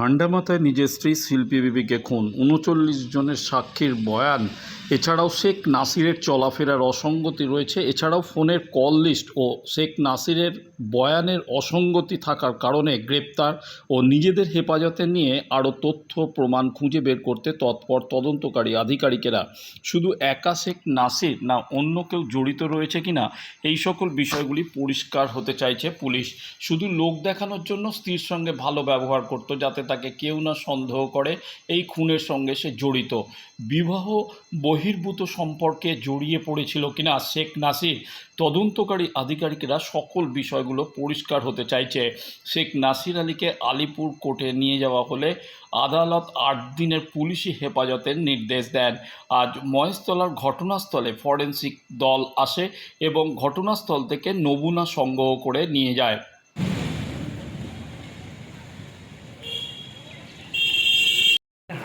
ঠান্ডা মাথায় নিজের স্ত্রী শিল্পী বিবিকে খুন। উনচল্লিশ জনের সাক্ষীর বয়ান। এছাড়াও শেখ নাসিরের চলাফেরার অসঙ্গতি রয়েছে। এছাড়াও ফোনের কল লিস্ট ও শেখ নাসিরের বয়ানের অসঙ্গতি থাকার কারণে গ্রেপ্তার ও নিজেদের হেফাজতে নিয়ে আরও তথ্য প্রমাণ খুঁজে বের করতে তৎপর তদন্তকারী আধিকারিকেরা। শুধু একা শেখ নাসির না অন্য কেউ জড়িত রয়েছে কিনা, এই সকল বিষয়গুলি পরিষ্কার হতে চাইছে পুলিশ। শুধু লোক দেখানোর জন্য স্ত্রীর সঙ্গে ভালো ব্যবহার করতো যাতে তাকে কেউ না সন্দেহ করে। এই খুনের সঙ্গে সে জড়িত। বিবাহ বহির্ভূত সম্পর্কে জড়িয়ে পড়েছিল কিনা শেখ নাসির? তদন্তকারী আধিকারিকরা সকল বিষয়গুলো পরিষ্কার হতে চাইছে। শেখ নাসির আলীকে আলিপুর কোর্টে নিয়ে যাওয়া হলে আদালত আট দিনের পুলিশি হেফাজতের নির্দেশ দেন। আজ মহেশতলার ঘটনাস্থলে ফরেন্সিক দল আসে এবং ঘটনাস্থল থেকে নমুনা সংগ্রহ করে নিয়ে যায়।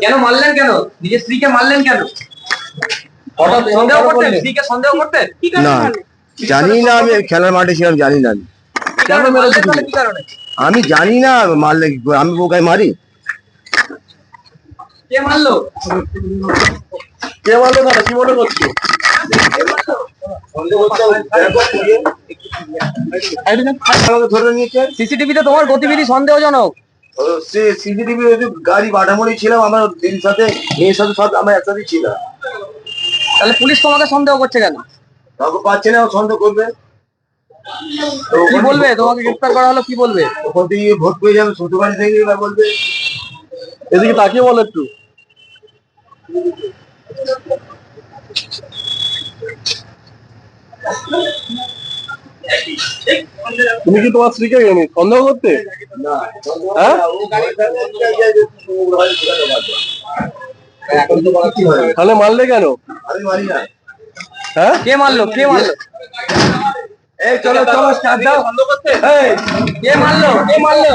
কেন মারলেন কেন নিজের স্ত্রীকে মারলেন কেন সন্দেহ করতেন স্ত্রীকে সন্দেহ করতেন কি না জানি না আমি খেলার মাঠে ছিলাম জানি না আমি। কারণে মারলেন তাহলে কি কারণে আমি জানি না মারলে কি করে, আমি বোকায় মারি কে মারলো কে মারলো না কি মনে করছ ধরে নিয়েছে সিসিটিভিতে তোমার গতিবিধি সন্দেহজনক সে সিসিটিভি গাড়ি বাটামড়ি ছিলাম আমার দিদির সাথে মেয়ের সাথে সব আমার একসাথে ছিলাম। তাহলে পুলিশ তোমাকে সন্দেহ করছে কেন? কাউকে পাচ্ছে না সন্দেহ করবে। কি বলবে? তোমাকে গ্রেফতার করা হলো কি বলবে? ওখান থেকে ভোট পেয়ে যাবে শ্বশুর বাড়ি থেকে এবার বলবে। এদিকে তাকিয়ে বলো একটু। তুমি কি তোমার স্ত্রীকে সন্দেহ করতে? হ্যাঁ? তাহলে মারলে কেন? হ্যাঁ? কে মারলো? কে মারলো? এই, চলো চলো কে মারলো? কে মারলো?